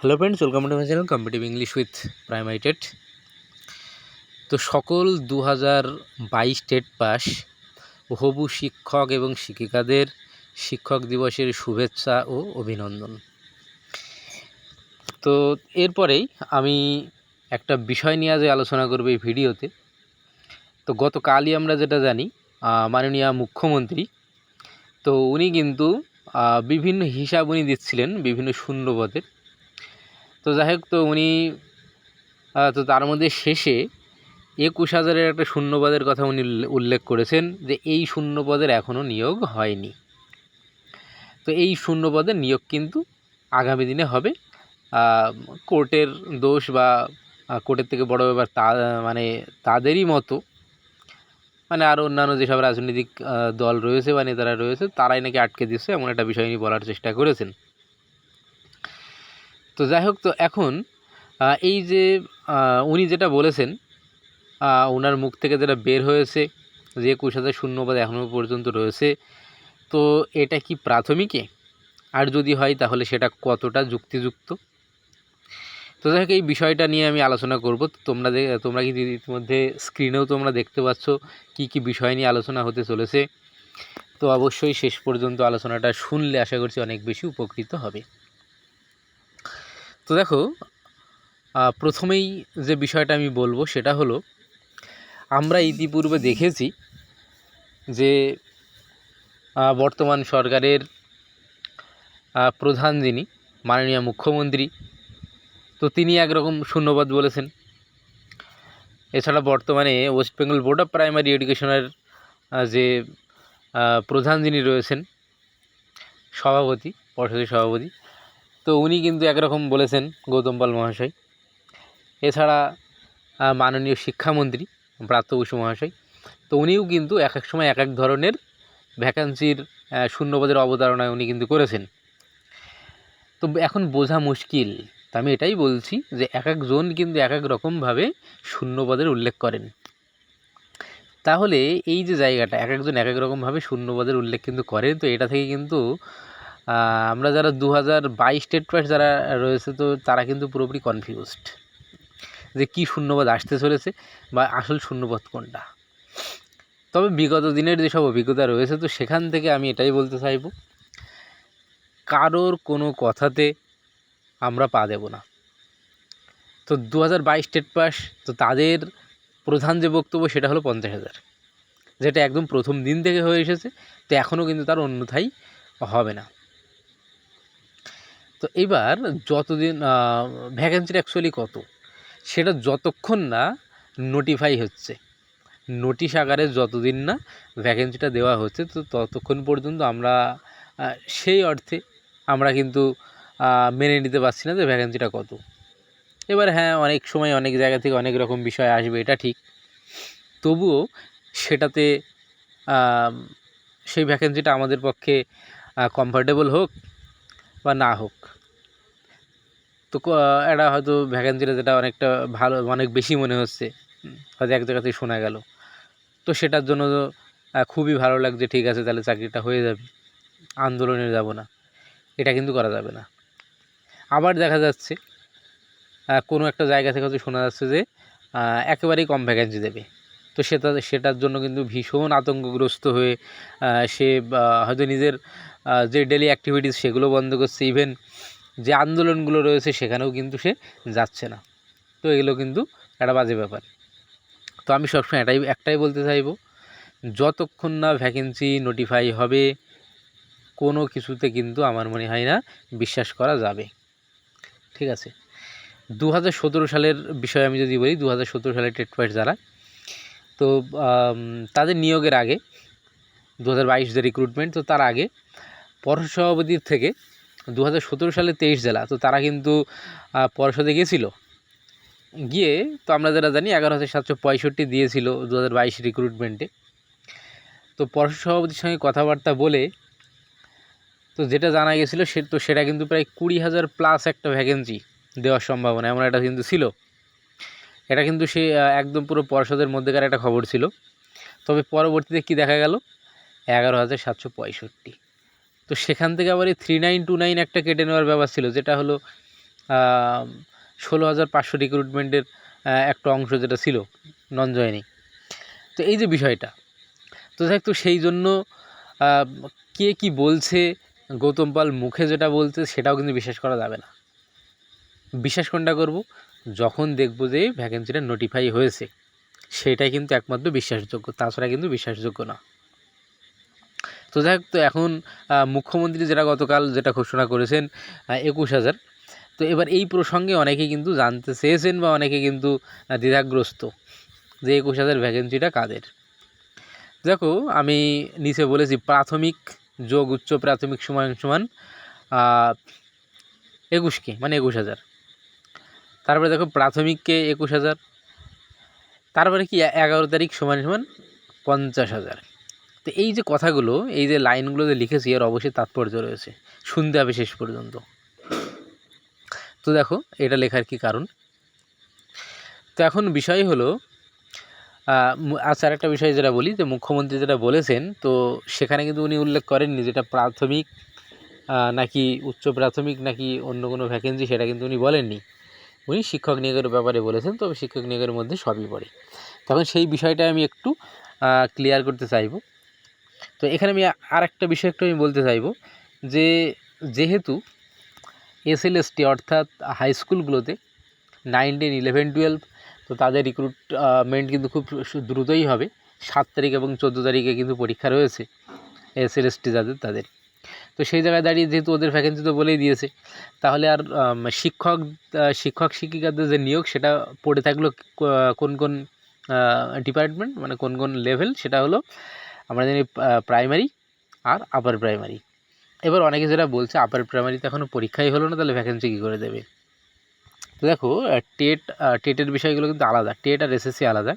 Hello friends welcome to my channel competitive English with primary তো সকল দু হাজার বাইশ টেট পাস। হবু শিক্ষক এবং শিক্ষিকাদের শিক্ষক দিবসের শুভেচ্ছা ও অভিনন্দন। তো এরপরেই আমি একটা বিষয় নিয়ে আজ আলোচনা করব এই ভিডিওতে। তো গতকালই আমরা যেটা জানি মাননীয় মুখ্যমন্ত্রী, তো উনি কিন্তু বিভিন্ন হিসাব উনি দিচ্ছিলেন বিভিন্ন শূন্যপদের। তো যাই হোক, তো উনি তো তার মধ্যে শেষে একুশ হাজারের একটা শূন্যপদের কথা উনি উল্লেখ করেছেন যে এই শূন্যপদের এখনও নিয়োগ হয়নি। তো এই শূন্যপদের নিয়োগ কিন্তু আগামী দিনে হবে। কোর্টের দোষ বা কোর্টের থেকে বড় ব্যাপার তা মানে তাদেরই মতো মানে আরও অন্যান্য যেসব রাজনৈতিক দল রয়েছে বা নেতারা রয়েছে, তারাই নাকি আটকে দিচ্ছে এমন একটা বিষয় নিয়ে বলার চেষ্টা করেছেন। তো যাই হোক, তো এখন এই যে উনি যেটা বলেছেন ওনার মুখ থেকে যেটা বের হয়েছে, যে একুশ হাজার শূন্যপদ এখনও পর্যন্ত রয়েছে, তো এটা কি প্রাথমিকে? আর যদি হয়, তাহলে সেটা কতটা যুক্তিযুক্ত? তো যাই হোক, এই বিষয়টা নিয়ে আমি আলোচনা করব। তোমরা তোমরা কি ইতিমধ্যে স্ক্রিনেও তোমরা দেখতে পাচ্ছ কি কি বিষয় নিয়ে আলোচনা হতে চলেছে। তো অবশ্যই শেষ পর্যন্ত আলোচনাটা শুনলে আশা করছি অনেক বেশি উপকৃত হবে। তো দেখো প্রথমেই যে বিষয়টা আমি বলব সেটা হলো, আমরা ইতিপূর্বে দেখেছি যে বর্তমান সরকারের প্রধান যিনি, মাননীয় মুখ্যমন্ত্রী, তো তিনি একরকম শূন্যবাদ বলেছেন। এছাড়া বর্তমানে West Bengal board of primary এডুকেশনের যে প্রধান যিনি রয়েছেন, সভাপতি, পর্ষদের সভাপতি তো উনি কিন্তু একরকম বলেছেন গৌতম পাল মহাশয়। এছাড়া মাননীয় শিক্ষামন্ত্রী প্রাপ্ত বসু মহাশয়। তো উনিও কিন্তু এক এক সময় এক এক ধরনের ভ্যাকান্সির শূন্যপদের অবতারণায় উনি কিন্তু করেছেন। তো এখন বোঝা মুশকিল। তা আমি এটাই বলছি যে এক একজন কিন্তু এক এক রকমভাবে শূন্যপদের উল্লেখ করেন। তাহলে এই যে জায়গাটা, এক একজন এক এক রকমভাবে শূন্যপদের উল্লেখ কিন্তু করেন, তো এটা থেকে কিন্তু আমরা যারা দু হাজার বাইশ স্টেট পাস যারা রয়েছে, তো তারা কিন্তু পুরোপুরি কনফিউজড যে কী শূন্যপদ আসতে চলেছে বা আসল শূন্যপদ কোনটা। তবে বিগত দিনের যেসব অভিজ্ঞতা রয়েছে, তো সেখান থেকে আমি এটাই বলতে চাইব, কারোর কোনো কথাতে আমরা পা দেব না। তো দু হাজার বাইশ স্টেট পাস, তো তাদের প্রধান যে বক্তব্য সেটা হলো পঞ্চাশ হাজার। যেটা একদম প্রথম দিন থেকে হয়ে এসেছে, তো এখনও কিন্তু তার অন্যথায় হবে না। তো এবার যতদিন ভ্যাকেন্সিটা অ্যাকচুয়ালি কত, সেটা যতক্ষণ না নোটিফাই হচ্ছে নোটিশ আকারে যতদিন না ভ্যাকেন্সিটা দেওয়া হচ্ছে, তো ততক্ষণ পর্যন্ত আমরা সেই অর্থে আমরা কিন্তু মেনে নিতে পারছি না যে ভ্যাকেন্সিটা কত। এবার হ্যাঁ অনেক সময় অনেক জায়গা থেকে অনেক রকম বিষয় আসবে, এটা ঠিক। তবুও সেটাতে সেই ভ্যাকেন্সিটা আমাদের পক্ষে কমফোর্টেবল হোক বা না হোক। তো এটা হয়তো ভ্যাকেন্সিটা যেটা অনেকটা ভালো, অনেক বেশি মনে হচ্ছে। হয়তো এক জায়গা থেকে শোনা গেল। তো সেটার জন্য খুবই ভালো লাগছে, ঠিক আছে, তাহলে চাকরিটা হয়ে যাবে। আন্দোলনে যাব না। এটা কিন্তু করা যাবে না। আবার দেখা যাচ্ছে কোনো একটা জায়গা থেকে হয়তো শোনা যাচ্ছে যে একেবারেই কম ভ্যাকেন্সি দেবে। তো সেটা, সেটার জন্য কিন্তু ভীষণ আতঙ্কগ্রস্ত হয়ে সে হয়তো নিজের যে ডেলি অ্যাক্টিভিটিস সেগুলো বন্ধ করছে ইভেন যে আন্দোলনগুলো রয়েছে সেখানেও কিন্তু সে যাচ্ছে না। তো এগুলো কিন্তু একটা বাজে ব্যাপার। তো আমি সবসময় এটাই, একটাই বলতে চাইব, যতক্ষণ না ভ্যাকেন্সি নোটিফাই হবে, কোনো কিছুতে কিন্তু আমার মনে হয় না বিশ্বাস করা যাবে। ঠিক আছে? দু হাজার সতেরো সালের বিষয়ে আমি যদি বলি দু হাজার সালের টেট পাস যারা, তো তাদের নিয়োগের আগে দু হাজার বাইশ যে রিক্রুটমেন্ট তো তার আগে পর্ষদ সভাপতির থেকে দু হাজার সতেরো সালে তেইশ জেলা, তো তারা কিন্তু পর্ষদে গিয়েছিল। গিয়ে তো আমরা যারা জানি, এগারো হাজার সাতশো পঁয়ষট্টি দিয়েছিল দু হাজার বাইশ রিক্রুটমেন্টে তো পর্ষদ সভাপতির সঙ্গে কথাবার্তা বলে, তো যেটা জানা গেছিল, সে, তো সেটা কিন্তু প্রায় কুড়ি হাজার প্লাস একটা ভ্যাকেন্সি দেওয়ার সম্ভাবনা, এমন একটা কিন্তু ছিল। এটা কিন্তু সে একদম পুরো পর্ষদের মধ্যেকার একটা খবর ছিল। তবে পরবর্তীতে কি দেখা গেল? এগারো হাজার সাতশো পঁয়ষট্টি। তো সেখান থেকে আবার এই থ্রি নাইন টু নাইন একটা কেটে নেওয়ার ব্যাপার ছিল, যেটা হলো ষোলো হাজার পাঁচশো রিক্রুটমেন্টের একটা অংশ যেটা ছিল নন জয়েনিং তো এই যে বিষয়টা, তো দেখ তো সেই জন্য কে কি বলছে, গৌতম পাল মুখে যেটা বলছে, সেটাও কিন্তু বিশ্বাস করা যাবে না। বিশ্বাস কোনটা করব? যখন দেখব যে ভ্যাকেন্সিটা নোটিফাই হয়েছে, সেটাই কিন্তু একমাত্র বিশ্বাসযোগ্য, তাছাড়া কিন্তু বিশ্বাসযোগ্য না। তো যাই তো এখন মুখ্যমন্ত্রী যেটা গতকাল যেটা ঘোষণা করেছেন একুশ হাজার। তো এবার এই প্রসঙ্গে অনেকে কিন্তু জানতে চেয়েছেন বা অনেকে কিন্তু দ্বিধাগ্রস্ত যে একুশ হাজার ভ্যাকেন্সিটা কাদের। দেখো, আমি নিচে বলেছি, প্রাথমিক যোগ, উচ্চ প্রাথমিক, সমান সমান একুশকে মানে একুশ হাজার। তারপরে দেখো, প্রাথমিককে একুশ হাজার। তারপরে কি এগারো তারিখ, সমান সমান, পঞ্চাশ হাজার। তো এই যে কথাগুলো, এই যে লাইনগুলো যে লিখেছি, এর অবশ্যই তাৎপর্য রয়েছে। শুনতে হবে শেষ পর্যন্ত। তো দেখো, এটা লেখার কি কারণ? তো এখন বিষয় হলো আচ্ছা আরেকটা বিষয় যেটা বলি, যে মুখ্যমন্ত্রী যেটা বলেছেন, তো সেখানে কিন্তু উনি উল্লেখ করেননি যেটা প্রাথমিক নাকি উচ্চ প্রাথমিক, নাকি অন্য কোনো ভ্যাকেন্সি সেটা কিন্তু উনি বলেননি। উনি শিক্ষক নিয়োগের ব্যাপারে বলেছেন, তবে শিক্ষক নিয়োগের মধ্যে সবই পড়ে। তখন সেই বিষয়টা আমি একটু ক্লিয়ার করতে চাইব। তো এখানে আমি আর একটা বিষয় একটু আমি বলতে চাইব যে যেহেতু এসএলএসটি অর্থাৎ হাই স্কুলগুলোতে নাইন টেন ইলেভেন টুয়েলভ তো তাদের রিক্রুটমেন্ট কিন্তু খুব দ্রুতই হবে। সাত তারিখ এবং চোদ্দ তারিখে কিন্তু পরীক্ষা রয়েছে এসএলএসটি যাদের, তাদের। তো সেই জায়গায় দাঁড়িয়ে যেহেতু ওদের ভ্যাকেন্সি তো বলেই দিয়েছে, তাহলে আর শিক্ষক শিক্ষক শিক্ষিকাদের যে নিয়োগ সেটা পড়ে থাকল কোন কোন ডিপার্টমেন্ট মানে কোন কোন লেভেল সেটা হলো আমরা জানি প্রাইমারি আর আপার প্রাইমারি এবার অনেকে যেটা বলছে আপার প্রাইমারিতে এখনও পরীক্ষাই হলো না তাহলে ভ্যাকেন্সি কী করে দেবে? তো দেখো টেট টেটের বিষয়গুলো কিন্তু আলাদা। টেট আর এসএসসি আলাদা।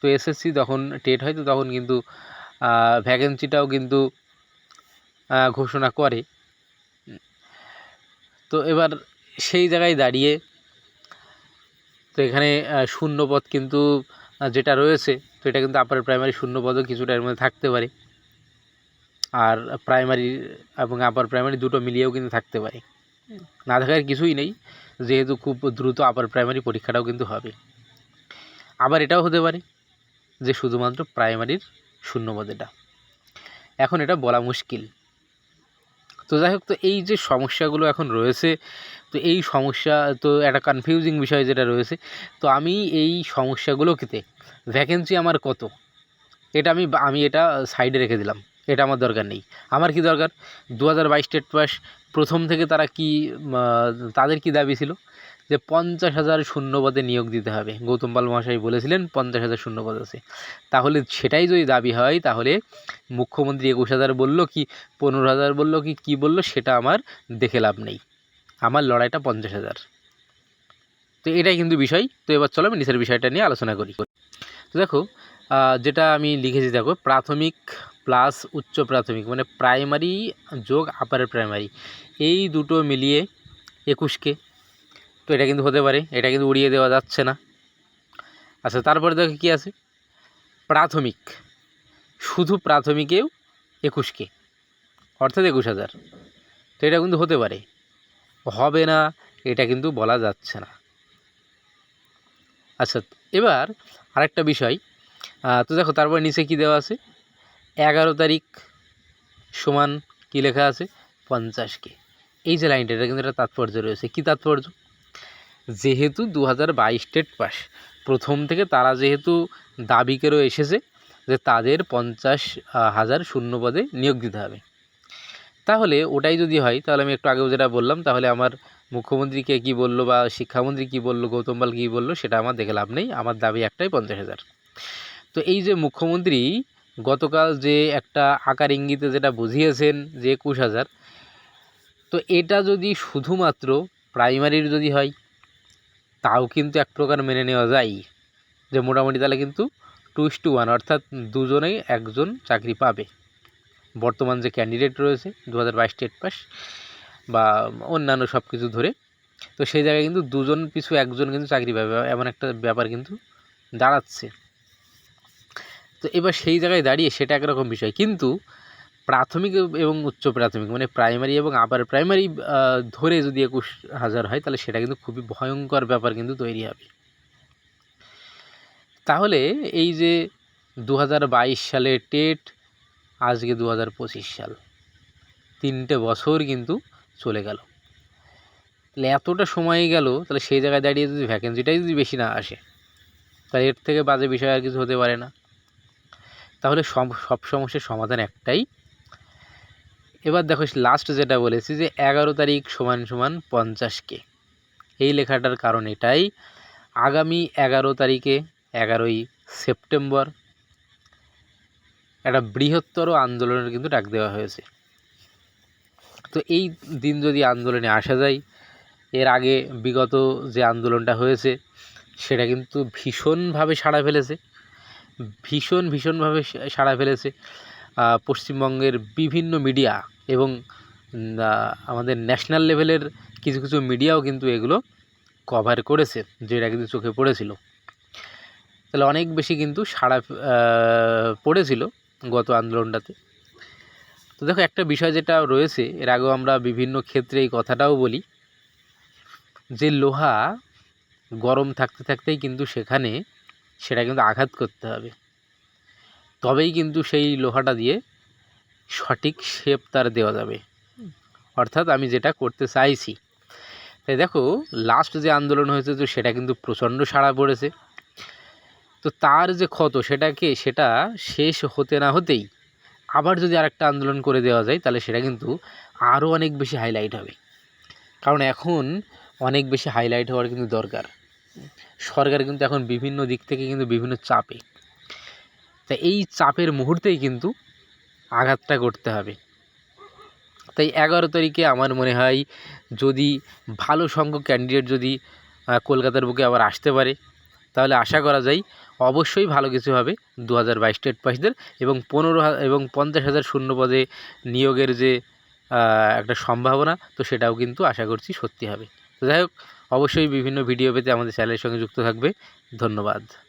তো এসএসসি যখন টেট হয় তো তখন কিন্তু ভ্যাকেন্সিটাও কিন্তু ঘোষণা করে। তো এবার সেই জায়গায় দাঁড়িয়ে তো এখানে আহ, শূন্য পদ কিন্তু যেটা রয়েছে, তো এটা কিন্তু আপার প্রাইমারি শূন্য পদও কিছুটা এর মধ্যে থাকতে পারে। আর প্রাইমারি এবং আপার প্রাইমারি দুটো মিলিয়েও কিন্তু থাকতে পারে। না থাকার কিছুই নেই, যেহেতু খুব দ্রুত আপার প্রাইমারি পরীক্ষাটাও কিন্তু হবে। আবার এটাও হতে পারে যে শুধুমাত্র প্রাইমারির শূন্যপদ এটা এখন এটা বলা মুশকিল। তো যাই হোক, তো এই যে সমস্যাগুলো এখন রয়েছে তো এই সমস্যা, তো একটা কনফিউজিং বিষয় যেটা রয়েছে, তো আমি এই সমস্যাগুলোকে ভ্যাকেন্সি আমার কত? এটা আমি আমি এটা সাইডে রেখে দিলাম, এটা আমার দরকার নেই। আমার কি দরকার? দু হাজার বাইশ স্টেট পাস, প্রথম থেকে তারা কি তাদের কি দাবি ছিল? যে পঞ্চাশ হাজার শূন্যপদে নিয়োগ দিতে হবে। গৌতম পাল মহাশয় বলেছিলেন, পঞ্চাশ হাজার শূন্যপদ আছে। তাহলে সেটাই যদি দাবি হয়, তাহলে মুখ্যমন্ত্রী একুশ হাজার বলল কি, পনেরো হাজার বলল কি, কী বলল, সেটা আমার দেখে লাভ নেই। আমার লড়াইটা পঞ্চাশ হাজার। তো এটাই কিন্তু বিষয়। তো এবার চলো আমি নিচের বিষয়টা নিয়ে আলোচনা করি। তো দেখো যেটা আমি লিখেছি, দেখো, প্রাথমিক প্লাস উচ্চ প্রাথমিক মানে প্রাইমারি যোগ আপার প্রাইমারি এই দুটো মিলিয়ে একুশকে। তো এটা কিন্তু হতে পারে, এটা কিন্তু উড়িয়ে দেওয়া যাচ্ছে না। আচ্ছা তারপরে দেখো কী আছে? প্রাথমিক, শুধু প্রাথমিকেও একুশকে, অর্থাৎ একুশ হাজার। তো এটা কিন্তু হতে পারে। হবে না, এটা কিন্তু বলা যাচ্ছে না। আচ্ছা এবার আরেকটা বিষয়। তো দেখো, তারপর নিচে কি দেওয়া আছে? এগারো তারিখ সমান কি লেখা আছে? পঞ্চাশ কে। এই যে লাইনটা, এটা কিন্তু একটা তাৎপর্য রয়েছে। কি তাৎপর্য? যেহেতু দু হাজার বাইশ স্টেট পাস, প্রথম থেকে তারা যেহেতু দাবি করেও এসেছে যে তাদের পঞ্চাশ হাজার শূন্য পদে নিয়োগ দিতে হবে। তাহলে ওটাই যদি হয়, তাহলে আমি একটু আগেও যেটা বললাম, তাহলে আমার মুখ্যমন্ত্রীকে কী বলল বা শিক্ষামন্ত্রী কী বলল, গৌতম পাল কী বলল, সেটা আমার দেখে লাভ নেই, আমার দাবি একটাই পঞ্চাশ হাজার। তো এই যে মুখ্যমন্ত্রী গতকাল যে একটা আকার ইঙ্গিতে যেটা বুঝিয়েছেন যে একুশ হাজার, তো এটা যদি শুধুমাত্র প্রাইমারির যদি হয়, তাও কিন্তু এক প্রকার মেনে নেওয়া যায়। যে মোটামুটি তাহলে কিন্তু টু টু ওয়ান অর্থাৎ দুজনেই একজন চাকরি পাবে। বর্তমান যে ক্যান্ডিডেট রয়েছে দু হাজার বাইশ স্টেট পাস বা অন্যান্য সব কিছু ধরে, তো সেই জায়গায় কিন্তু দুজন পিছু একজন কিন্তু চাকরি পাবে, এমন একটা ব্যাপার কিন্তু দাঁড়াচ্ছে। তো এবার সেই জায়গায় দাঁড়িয়ে সেটা একরকম বিষয়, কিন্তু প্রাথমিক এবং উচ্চ প্রাথমিক মানে প্রাইমারি এবং আপার প্রাইমারি ধরে যদি একুশ হাজার হয়, তাহলে সেটা কিন্তু খুবই ভয়ঙ্কর ব্যাপার কিন্তু তৈরি হবে। তাহলে এই যে দু হাজার বাইশ সালে টেট আজকে দু হাজার পঁচিশ সাল। তিনটে বছর কিন্তু চলে গেল। তাহলে এতটা সময় গেল, তাহলে সেই জায়গায় দাঁড়িয়ে যদি ভ্যাকেন্সিটাই যদি বেশি না আসে, তাহলে এর থেকে বাজে বিষয় আর কিছু হতে পারে না। তাহলে সব সব সমস্যার সমাধান একটাই। এবার দেখো লাস্ট যেটা বলেছি যে এগারো তারিখ সমান সমান পঞ্চাশকে এই লেখাটার কারণ এটাই। আগামী এগারো তারিখে, এগারোই সেপ্টেম্বর একটা বৃহত্তর আন্দোলনের কিন্তু ডাক দেওয়া হয়েছে। তো এই দিন যদি আন্দোলনে আসা যায়, এর আগে বিগত যে আন্দোলনটা হয়েছে, সেটা কিন্তু ভীষণভাবে সাড়া ফেলেছে। ভীষণ, ভীষণভাবে সাড়া ফেলেছে পশ্চিমবঙ্গের বিভিন্ন মিডিয়া এবং আমাদের ন্যাশনাল লেভেলের কিছু কিছু মিডিয়াও কিন্তু এগুলো কভার করেছে, যেটা কিন্তু চোখে পড়েছিল। তাহলে অনেক বেশি কিন্তু সাড়া পড়েছিল। গত আন্দোলনটাতে। তো দেখো, একটা বিষয় যেটা রয়েছে, এর আগেও আমরা বিভিন্ন ক্ষেত্রে এই কথাটাও বলি, যে লোহা গরম থাকতে থাকতেই কিন্তু সেখানে সেটা কিন্তু আঘাত করতে হবে। তবেই কিন্তু সেই লোহাটা দিয়ে সঠিক শেপ তার দেওয়া যাবে। অর্থাৎ আমি যেটা করতে চাইছি, তাই দেখো লাস্ট যে আন্দোলন হয়েছে তো সেটা কিন্তু প্রচণ্ড সাড়া পড়েছে। তো তার যে ক্ষত সেটাকে সেটা শেষ হতে না হতেই আবার যদি আরেকটা আন্দোলন করে দেওয়া যায়, তাহলে সেটা কিন্তু আরও অনেক বেশি হাইলাইট হবে। কারণ এখন অনেক বেশি হাইলাইট হওয়ার কিন্তু দরকার। সরকার কিন্তু এখন বিভিন্ন দিক থেকে কিন্তু বিভিন্ন চাপে। তা এই চাপের মুহূর্তেই কিন্তু আঘাতটা করতে হবে। তাই এগারো তারিখে আমার মনে হয় যদি ভালো সংখ্যক ক্যান্ডিডেট যদি কলকাতার বুকে আবার আসতে পারে, তাহলে আশা করা যায় অবশ্যই ভালো কিছু হবে। দু হাজার বাইশ টেট পাসদের এবং পনেরো এবং পঞ্চাশ হাজার শূন্য পদে নিয়োগের যে একটা সম্ভাবনা, তো সেটাও কিন্তু আশা করছি সত্যি হবে। যাই হোক, অবশ্যই বিভিন্ন ভিডিও পেতে আমাদের চ্যানেলের সঙ্গে যুক্ত থাকবে। ধন্যবাদ।